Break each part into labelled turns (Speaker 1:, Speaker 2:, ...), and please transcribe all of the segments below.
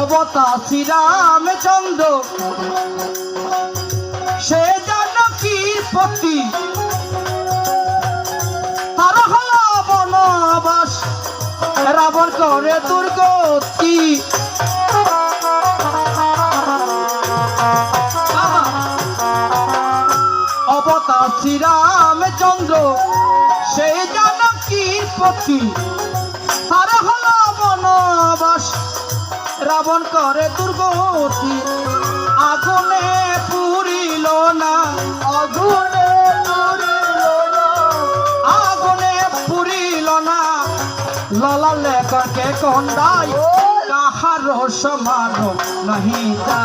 Speaker 1: অবতা শ্রীরামচন্দ্র। সে জানকী পতি তার হল বনবাস, রাবণ করে দুর্গতি। অবতার শ্রীরামচন্দ্র, সে জানকী পতি তার হল বনবাস রাবণ করে দুর্গতি। আগুনে পুরিল না, আগুনে আগুনে পুরিল না। ললা লেখকে কন্দাই কাহার সমান নাহি যা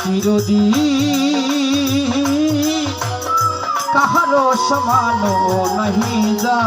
Speaker 1: চিরদি কাহার সমান নাহি যা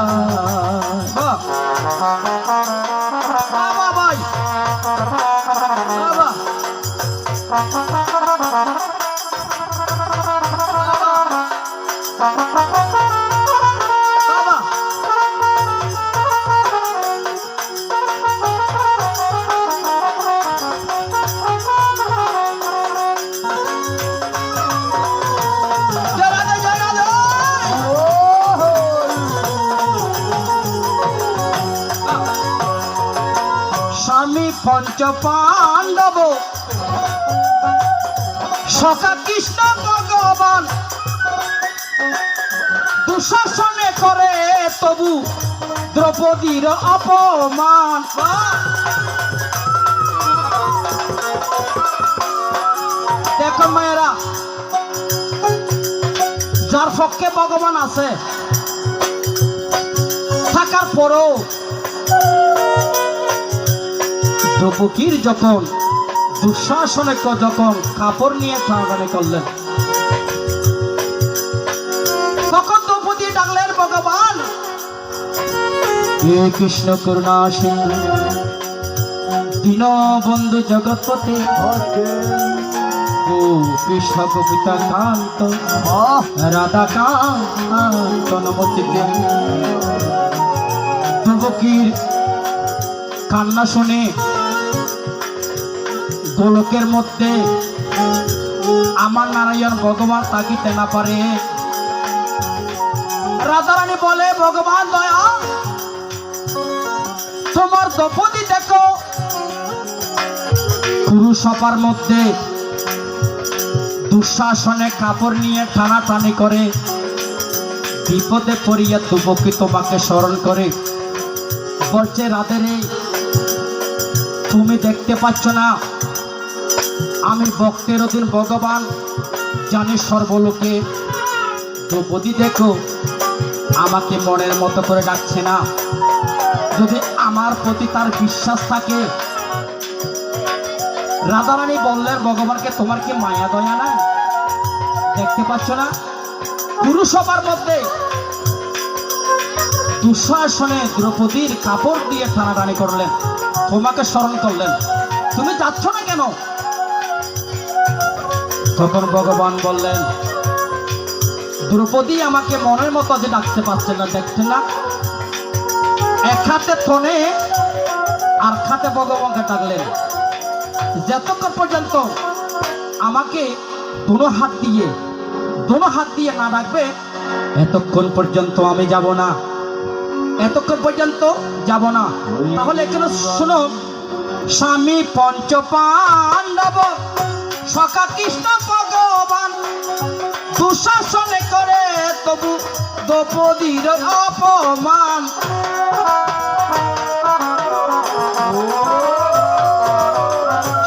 Speaker 1: পঞ্চ পাণ্ডব সখা কৃষ্ণ ভগবান দুঃশাসনে করে তবু দ্রৌপদীর অপমান। দেখো মেয়েরা, যার পক্ষে ভগবান আছে, থাকার পরও দ্রৌপদীর যখন দুঃশাসনে যখন কাপড় নিয়ে টানাটানি করলেন হে কৃষ্ণ করুণা সিন্ধু দীন বন্ধু জগৎপতি ও কৃষ্ণ কবিতা কান্ত। রাধা কান্ত কান্না শুনে গোলকের মধ্যে আমার নারায়ণ ভগবান তাকিতে না পারে? রাধারানী বলে ভগবান দয়া তোমার দ্রৌপদী দেখো। মধ্যে দুঃশাসনে কাপড় নিয়ে টানাটানি করে, বিপদে পড়িয়া দুবকে তোমাকে স্মরণ করে, বলছে রাধে রে তুমি দেখতে পাচ্ছ না, আমি ভক্তের অধীন ভগবান, জানি সর্বলোকে। দ্রৌপদী দেখো, আমাকে মনের মতো করে ডাকছে না। যদি আমার প্রতি তার বিশ্বাস থাকে। রাধারানী বললেন, ভগবানকে তোমার কি মায়া দয়া না দেখতে পাচ্ছ না? পুরুষবার মধ্যে দুঃশাসনে দ্রৌপদীর কাপড় দিয়ে টানাটানি করলেন, তোমাকে স্মরণ করলেন। তুমি যাচ্ছ না কেন? তখন ভগবান বললেন, দ্রৌপদী আমাকে মনের মতো যে ডাকতে পারছে না দেখছে না? হাতে ফোনে আর খাতে ভগবানকে ডাকলেন যতক্ষণ পর্যন্ত আমাকে দুনো হাত দিয়ে, দুনো হাত দিয়ে না ডাকবে, এতক্ষণ পর্যন্ত আমি যাব না। এতক্ষণ পর্যন্ত যাব না। তাহলে এখানে শুনো, স্বামী পঞ্চ সখা কৃষ্ণ ভগবান দুঃশাসনে করে, তবু দ্রৌপদীর অপমান।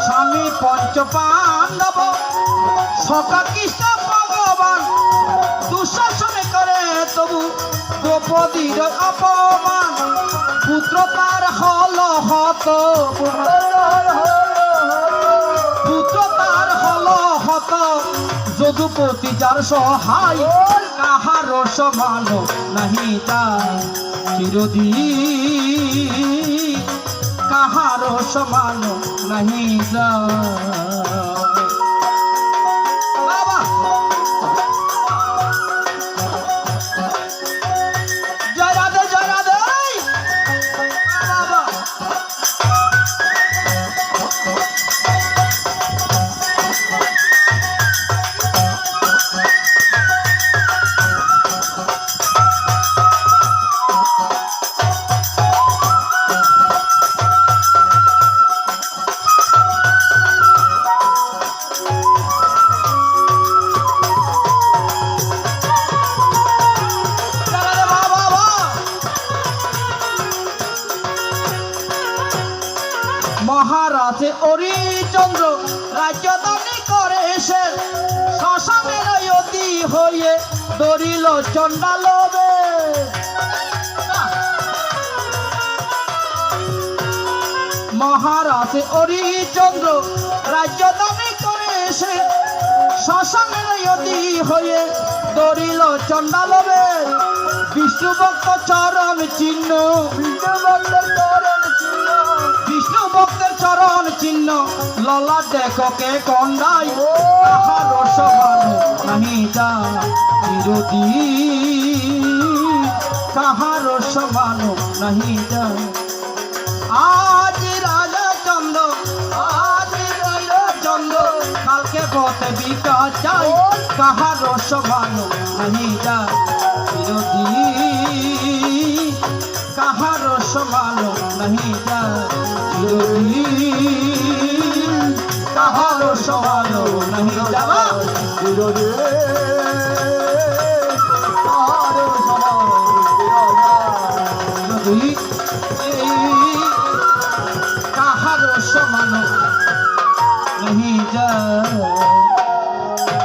Speaker 1: স্বামী পঞ্চ পাণ্ডব সখা কৃষ্ণ ভগবান, দুঃশাসনে করে, তবু দ্রৌপদীর অপমান। পুত্র তার হল হত, পুত্র তার যদুপতি যার সহায় কাহার সমান নাহি তার চিরদি কাহার সমান নাহি দরিল চণ্ডালবে মহারাজে হরিচন্দ্র রাজ্যদানি করে এসে শ্মশানের অতি হয়ে দরিল চণ্ডালবে বিষ্ণু ভক্ত চরণ চিহ্ন বিষ্ণু ভক্তের চরণ বিষ্ণু ভক্তের চরণ চিহ্ন। ললা দেখো কে কন্ডাই তাহার সবানো নাহি যা বিরোধী কাহার সমানো নাহি যা। আজ রাজা চন্দ্র আজ রাজা চন্দ্র কালকে পথে বিকাশ চাই। কাহার সমানো নাহি যা বিরোধী কাহার সমানো নাহি যা কাহার সমানো নাহি যা
Speaker 2: বিরোধী কারও সমান বিরোধী
Speaker 1: বিরোধী কাহার সমানো নাহি যা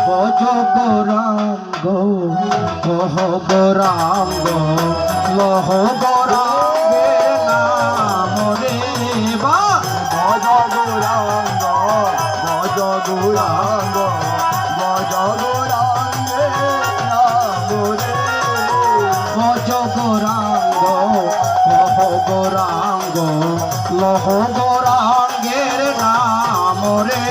Speaker 1: বজ গৌরাঙ্গ কহ গৌরাঙ্গ
Speaker 2: গৌরাঙ্গ
Speaker 1: লহ গৌরাঙ্গের নাম রে।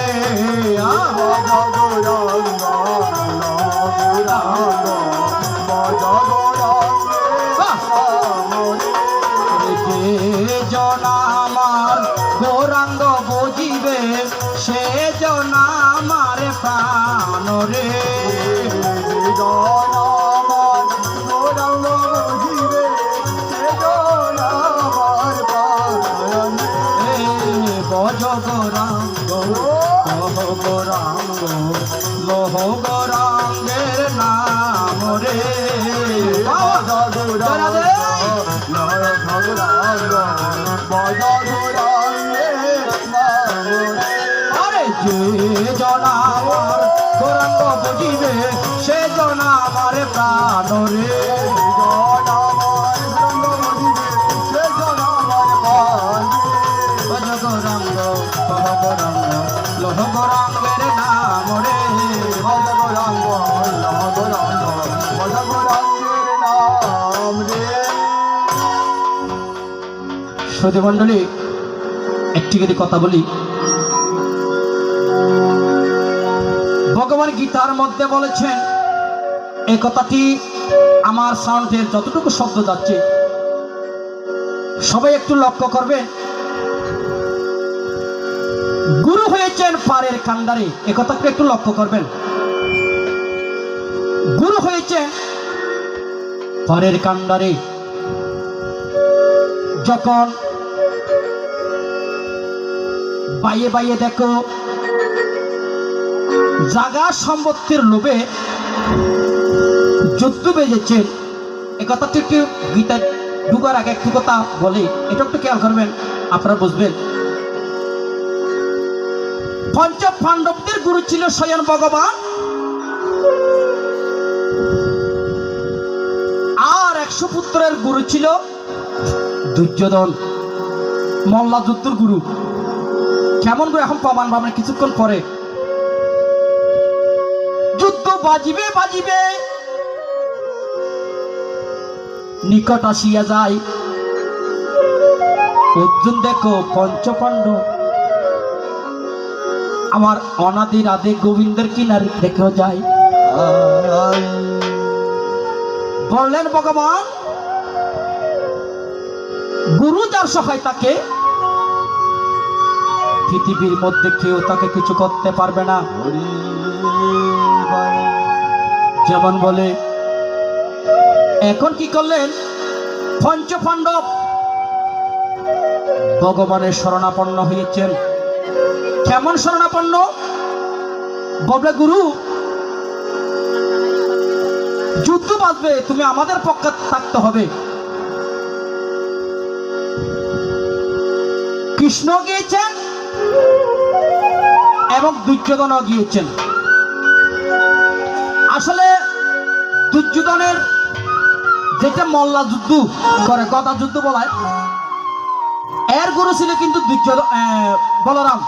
Speaker 1: আরে যে জন আমার গৌরাঙ্গ বুঝিবে, সে জন আমার প্রাণ রে ভজ গৌরাঙ্গ কহ গৌরাঙ্গ লহ গৌরাঙ্গের নাম রে সতী মণ্ডলী, একটি করে কথা বলি ভগবান গীতার মধ্যে বলেছেন এই কথাটি আমার সাউন্ডের যতটুকু শব্দ যাচ্ছে, সবাই একটু লক্ষ্য করবেন। গুরু হয়েছেন পারের কান্ডারে, এ কথাকে একটু লক্ষ্য করবেন। গুরু হয়েছেন পারের কান্ডারে, যখন বাইয়ে বাইয়ে দেখো জাগা সম্পত্তির লোভে যুদ্ধ বেজেছেন এ কথাটি একটু গীতা ঢুকার আগে একটু কথা বলি। এটা একটু খেয়াল করবেন, আপনারা বুঝবেন। পঞ্চ পাণ্ডবদের গুরু ছিল স্বয়ং ভগবান। আর একশো পুত্রের গুরু ছিল দুর্যোধন মল্লা যুদ্ধর গুরু। কেমন করে এখন প্রমাণ পাবেন কিছুক্ষণ পরে। বাজিবে বাজিবে। নিকট আসিয়া যায় অর্জুন, দেখো পঞ্চপাণ্ডব আমার অনাদি রাধে গোবিন্দের কিনারে দেখেও যায় বললেন, ভগবান, গুরু যার সহায় তাকে, পৃথিবীর মধ্যে কেউ তাকে কিছু করতে পারবে না। যেমন বলে, এখন কি করলেন? পঞ্চ পাণ্ডব ভগবানের শরণাপন্ন হয়েছেন। কেমন শরণাপন্ন? ববলে গুরু, যুদ্ধ বাঁচবে তুমি আমাদের পক্ষে থাকতে হবে। কৃষ্ণ গিয়েছেন এবং দুর্যোধনও গিয়েছেন। আসলে দুর্যোধনের যেটা মল্লা যুদ্ধ করে গদা যুদ্ধ বলায় এর গুরু ছিল কিন্তু বলরাম।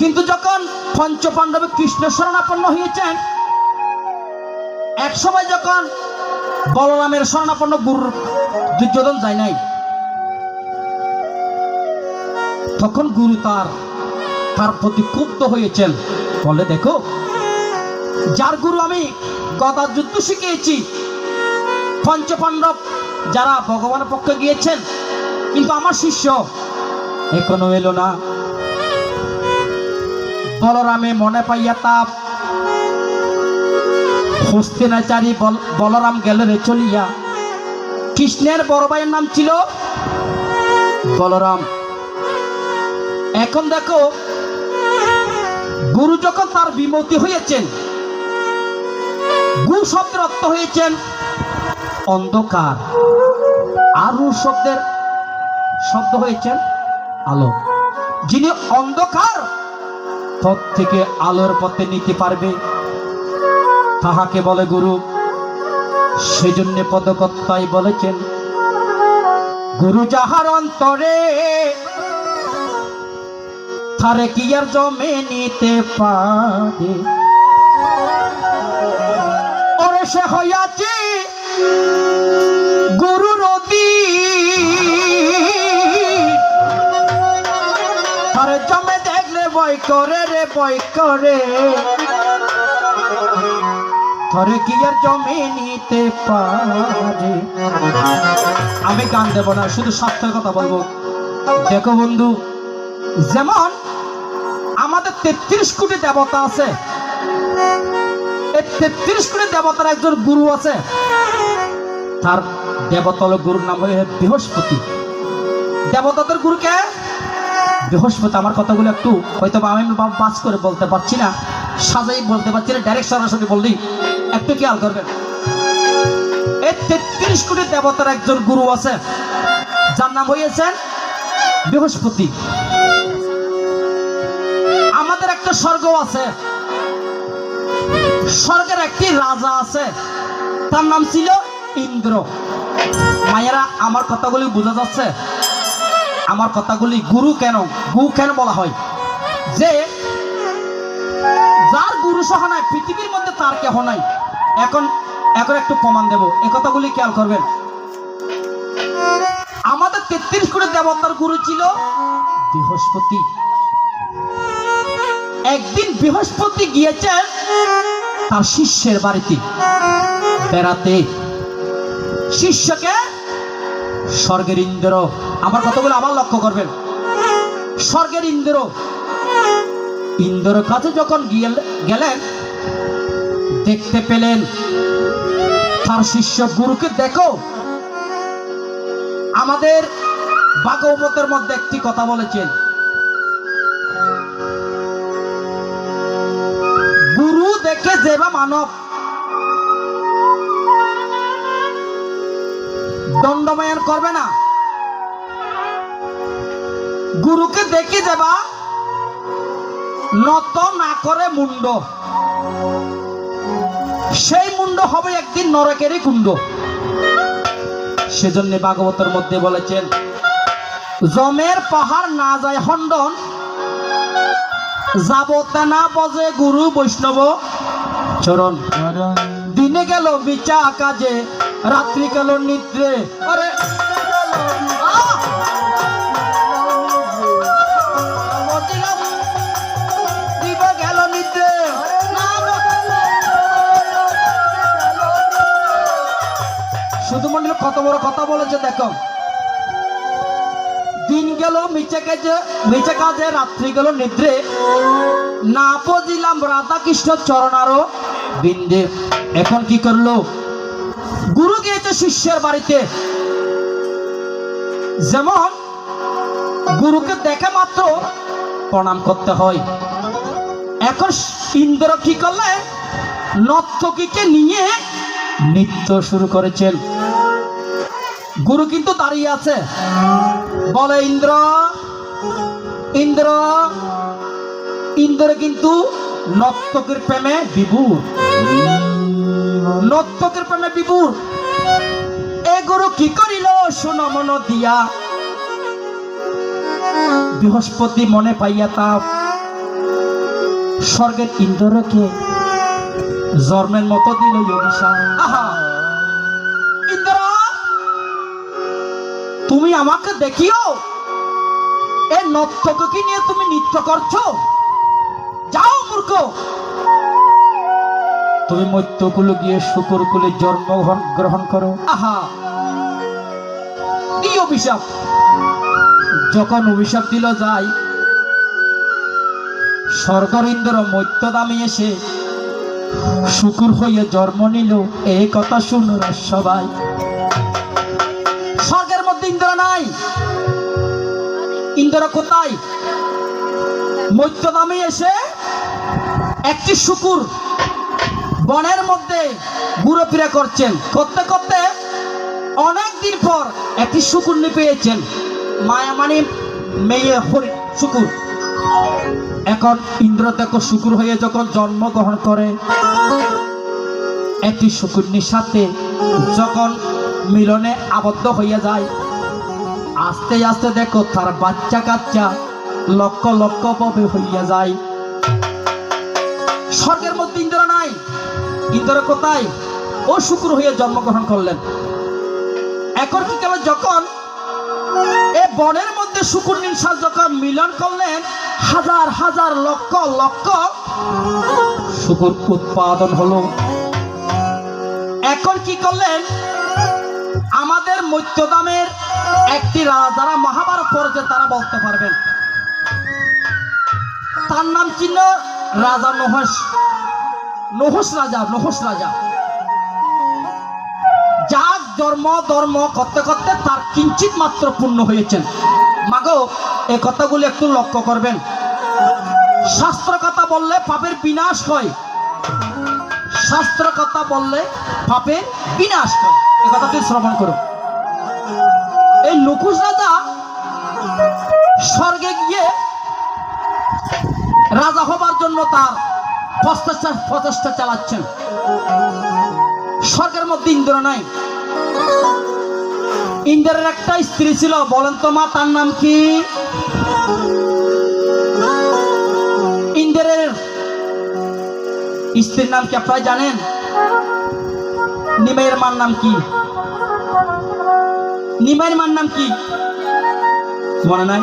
Speaker 1: কিন্তু যখন পঞ্চ পাণ্ডবে কৃষ্ণ শরণাপন্ন হয়েছেন এক সময় যখন বলরামের শরণাপন্ন গুরু দুর্যোধন যায় নাই, তখন গুরু তার তার প্রতি ক্ষুব্ধ হয়েছেন। বলে দেখো যার গুরু আমি গদার যুদ্ধ শিখিয়েছি। পঞ্চপাণ্ডব যারা ভগবানের পক্ষে গিয়েছেন, কিন্তু আমার শিষ্য এখনও এলো না। বলরামে মনে পাইয়া তাপ। হস্তিনাচারী বল বলরাম গেল রে চলিয়া। কৃষ্ণের বড় ভাইয়ের নাম ছিল বলরাম। এখন দেখো, গুরু যখন তার বিমতি হয়েছেন গু শব্দের অর্থ হয়েছেন অন্ধকার। আরু শব্দের শব্দ হয়েছেন আলো। যিনি অন্ধকার, পথ থেকে আলোর পথে নিতে পারবে। তাহাকে বলে গুরু, সেজন্য পদকর্তাই বলেছেন, গুরু যাহার অন্তরে, তারে কি আর জমে নিতে পারে? সে হইয়াছে। গুরু নদী তারে জমে দেখলে বই করে রে, বই করে। ধরে কি আর জমে নিতে পারে? আমি গান দেব না, শুধু সত্যের কথা বলব। দেখো বন্ধু, যেমন আমাদের তেত্রিশ কোটি দেবতা আছে তেত্রিশ কোটি দেবতার একজন গুরু আছে। তার দেবতল গুরুর নাম হয়ে বৃহস্পতি। দেবতাদের গুরুকে বৃহস্পতি। আমার কথাগুলো একটু হয়তো আমি বাস করে বলতে পারছি না। সাজাই বলতে পারছি না ডাইরেক্ট সরাসরি বললি। একটু খেয়াল করবেন। এই তেত্রিশ কোটি দেবতার একজন গুরু আছে। যার নাম হয়েছেন বৃহস্পতি। আমাদের একটা স্বর্গ আছে। স্বর্গের একটি রাজা আছে। তার নাম ছিল ইন্দ্র। মায়েরা, আমার কথাগুলি বোঝা যাচ্ছে। আমার কথাগুলি গুরু কেন? গু কেন বলা হয়? যে যার গুরু সহ নাই, পৃথিবীর মধ্যে তার কেহ নাই। এখন এখন একটু প্রমাণ দেব। এই কথাগুলি খেয়াল করবেন। আমাদের তেত্রিশ কোটি দেবতার গুরু ছিল বৃহস্পতি। একদিন বৃহস্পতি গিয়েছেন তার শিষ্যের বাড়িতে বেড়াতে। শিষ্যকে, স্বর্গের ইন্দ্র, আমার কথাগুলো আবার লক্ষ্য করবেন। স্বর্গের ইন্দ্র ইন্দ্র কাছে যখন গেলেন, দেখতে পেলেন, তার শিষ্য, গুরুকে দেখো। আমাদের ভাগবতের মধ্যে একটি কথা বলেছেন দেখে যেবা মানব। দণ্ডময়ন করবে না। গুরুকে দেখে যাবা নত না করে মুন্ড। সেই মুন্ড হবে একদিন নরকেরই কুণ্ড। সেজন্য ভাগবতের মধ্যে বলেছেন, জমের পাহাড় না যায় খণ্ডন, যাবতে না বজে গুরু বৈষ্ণব চরণ দিনে গেল বিচা কাজে, রাত্রি গেল নিদ্রে। আরে কত বড় কথা বলেছে, দেখো। দিন গেল মিচে কাজে মিচে কাজে, রাত্রি গেল নিদ্রে। না পজিলাম রাধা কৃষ্ণ চরণারও বিন্দে এখন কি করল? গুরু গিয়েছে শিষ্যের বাড়িতে। যেমন গুরুকে দেখে মাত্র প্রণাম করতে হয়। এখন ইন্দ্র কি করলে? নর্তকীকে নিয়ে নৃত্য শুরু করেছেন। গুরু কিন্তু দাঁড়িয়ে আছে। বলে, ইন্দ্র ইন্দ্র ইন্দ্র কিন্তু নর্তকের প্রেমে বিভুর। নর্তকের প্রেমে বিভুর। এ কি করিল শোনো মন দিয়া? বৃহস্পতি মনে পাইয়া তা স্বর্গের ইন্দ্রকে জন্মের মতো দিল আহা! ইন্দ্র, তুমি আমাকে দেখিও? এ নর্তককে নিয়ে তুমি নৃত্য করছ? মূর্খ তুমি মৈত্যকুলে গিয়ে শুকুরকুলে জন্ম গ্রহণ- করো। আহা। এই অভিশাপ? যখন অভিশাপ দিল যায় স্বর্গরিন্দ্র মৈত্য দামে এসে শুকুর হয়ে জন্ম নিল। এই কথা শুনুন সবাই। স্বর্গের মধ্যে ইন্দ্র নাই। ইন্দ্র কোথায়? মৈত্য দামে এসে একটি শুকুর বনের মধ্যে ঘুরোফিরা করছেন। করতে করতে অনেক দিন পর একটি শুকুর পেয়েছেন। মায়া মানে মেয়ে হরি শুকুর। এখন ইন্দ্র শুকুর হয়ে যখন জন্মগ্রহণ করে, একটি শুকুরনির সাথে যখন মিলনে আবদ্ধ হইয়া যায়, আস্তে আস্তে দেখো তার বাচ্চা কাচ্চা লক্ষ লক্ষ ভাবে হইয়া যায়। ইন্দ্র কোথায়? ও শুক্র হয়ে জন্মগ্রহণ করলেন। এখন কি গেল যখন এ বনের মধ্যে শুকুর নিঃশ্বাস যখন মিলন করলেন, হাজার হাজার, লক্ষ লক্ষ, শুকুর উৎপাদন হলো। এখন কি করলেন? আমাদের মৈত্যদামের একটি রাজা যারা মহাভারত পড়েছে, তারা বলতে পারবেন। তার নাম ছিল রাজা নহস নহস রাজা নহস রাজা। যার জন্ম, ধর্ম, করতে করতে তার কিঞ্চিত মাত্র পূর্ণ হয়েছেন। মাগো এই কথাগুলি একটু লক্ষ্য করবেন। শাস্ত্র কথা বললে পাপের বিনাশ হয়। শাস্ত্র কথা বললে পাপের বিনাশ হয়। এ কথা তুই শ্রবণ করো। এই নকুশ রাজা স্বর্গে গিয়ে রাজা হবার জন্য তার প্রচেষ্টা প্রচেষ্টা চালাচ্ছেন। স্বর্গের মধ্যে ইন্দ্র নাই। ইন্দ্রের একটা স্ত্রী ছিল, বলেন তো মা, তার নাম কি? ইন্দ্রের স্ত্রীর নাম কি আপনারা জানেন? নিমাইয়ের মার নাম কি? নিমাইয়ের মার নাম কি? মনে নাই?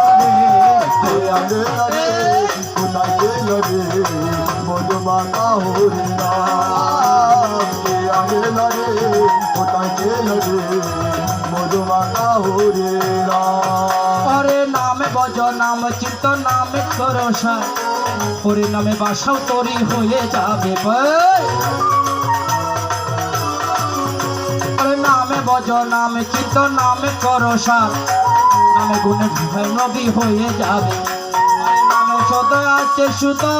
Speaker 1: কে
Speaker 2: আনে রে কোথায় গেল রে? মধুমাকা হরিণা কে আনে রে? কোথায় গেল রে? মধুমাকা হরিণা
Speaker 1: হরে নামে বজ বাসাও তরি হয়ে যাবে নামে বজ নামে চিন্ত নামে করসা নামে গুণে নবী হয়ে যাবে। সদা সুতা।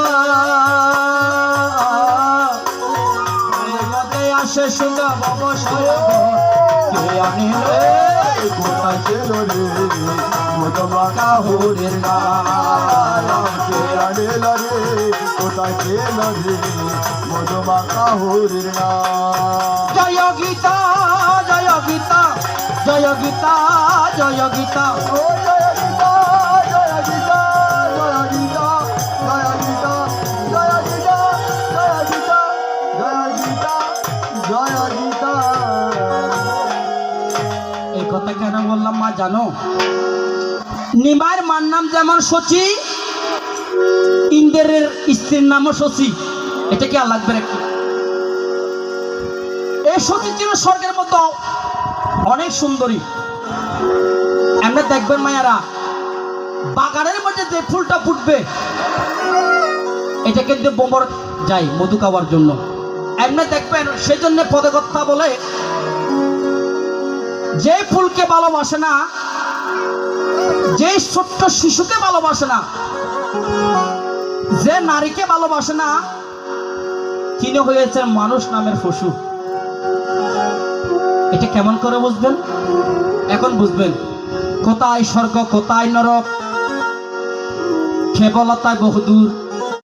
Speaker 1: মতে আসে সুতা, বাবা আমি
Speaker 2: কোথায় চেলো রে? বাঁকা
Speaker 1: হরে না
Speaker 2: কে
Speaker 1: জয় গীতা জয় গীতা জয় গীতা জয় গীতা। বললাম, মা, জানো নিমার মার নাম যেমন শচী, ইন্দ্রের স্ত্রীর নামও শচী। এটা কি লাগবে নাকি? এই শচী ছিল স্বর্গের মতো, অনেক সুন্দরী। আমরা দেখবেন মায়ারা, বাগানের মধ্যে যে ফুলটা ফুটবে, এটা কিন্তু বোমর যাই মধু খাওয়ার জন্য। এমনি দেখবেন সেই জন্য পদকর্তা বলে যে ফুলকে ভালোবাসে না, যে ছোট্ট শিশুকে ভালোবাসে না, যে নারীকে ভালোবাসে না, তিনি হয়েছে মানুষ নামের পশু। এটা কেমন করে বুঝবেন? এখন বুঝবেন। কোথায় স্বর্গ, কোথায় নরক? কেবলতায় বহুদূর।